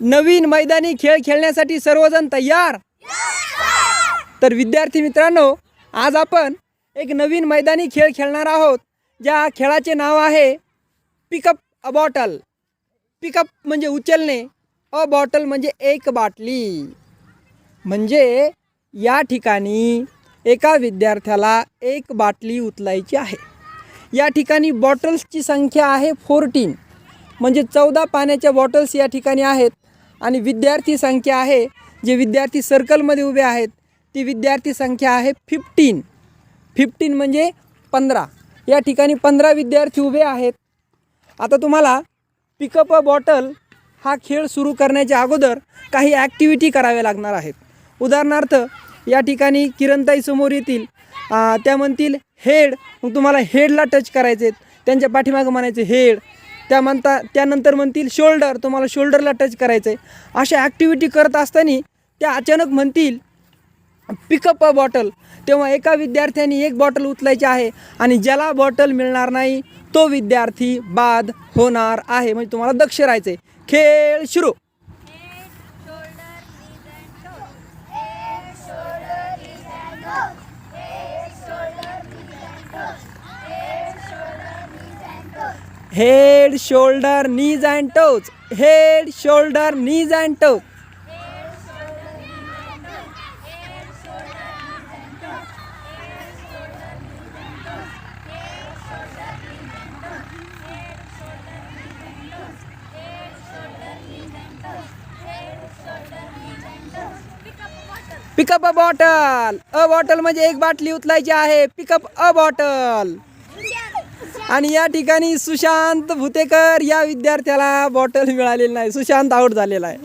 नवीन मैदानी खेळ खेळण्यासाठी सर्वजण तयार? तर विद्यार्थी मित्रांनो आज आपण एक नवीन मैदानी खेळ खेळणार आहोत ज्या खेळाचे नाव आहे पिकअप अ बॉटल पिकअप म्हणजे उचलणे अ बॉटल म्हणजे एक बाटली. म्हणजे या ठिकाणी एका विद्यार्थ्याला एक बाटली उचलायची आहे. या ठिकाणी बॉटल्सची संख्या आहे फोर्टीन म्हणजे चौदा पाण्याच्या बॉटल्स या ठिकाणी आहेत. आणि विद्यार्थी संख्या आहे जे विद्यार्थी सर्कलमध्ये उभे आहेत ती विद्यार्थी संख्या आहे फिफ्टीन फिफ्टीन म्हणजे पंधरा. या ठिकाणी पंधरा विद्यार्थी उभे आहेत. आता तुम्हाला पिकअप अ बॉटल हा खेळ सुरू करण्याच्या अगोदर काही ॲक्टिव्हिटी कराव्या लागणार आहेत. उदाहरणार्थ या ठिकाणी किरणताई समोर येतील. त्या म्हणतील हेड. मग तुम्हाला हेडला टच करायचे आहेत त्यांच्या पाठीमागं म्हणायचे हेड. त्या म्हणता त्यानंतर म्हणतील शोल्डर तुम्हाला शोल्डरला टच करायचं आहे अशा ॲक्टिव्हिटी करत असताना त्या अचानक म्हणतील पिकअप अ बॉटल तेव्हा एका विद्यार्थ्याने एक बॉटल उचलायची आहे आणि ज्याला बॉटल मिळणार नाही तो विद्यार्थी बाद होणार आहे. म्हणजे तुम्हाला दक्ष राहायचं आहे खेळ सुरू. Head shoulder knees and toes. Head shoulder knees and toes. Pick up a bottle a bottle म्हणजे एक बाटली उचलायची आहे. पिकअप अ बॉटल आणि या ठिकाणी सुशांत भुतेकर या विद्यार्थ्याला बॉटल मिळालेली नाही. सुशांत आउट झालेला आहे.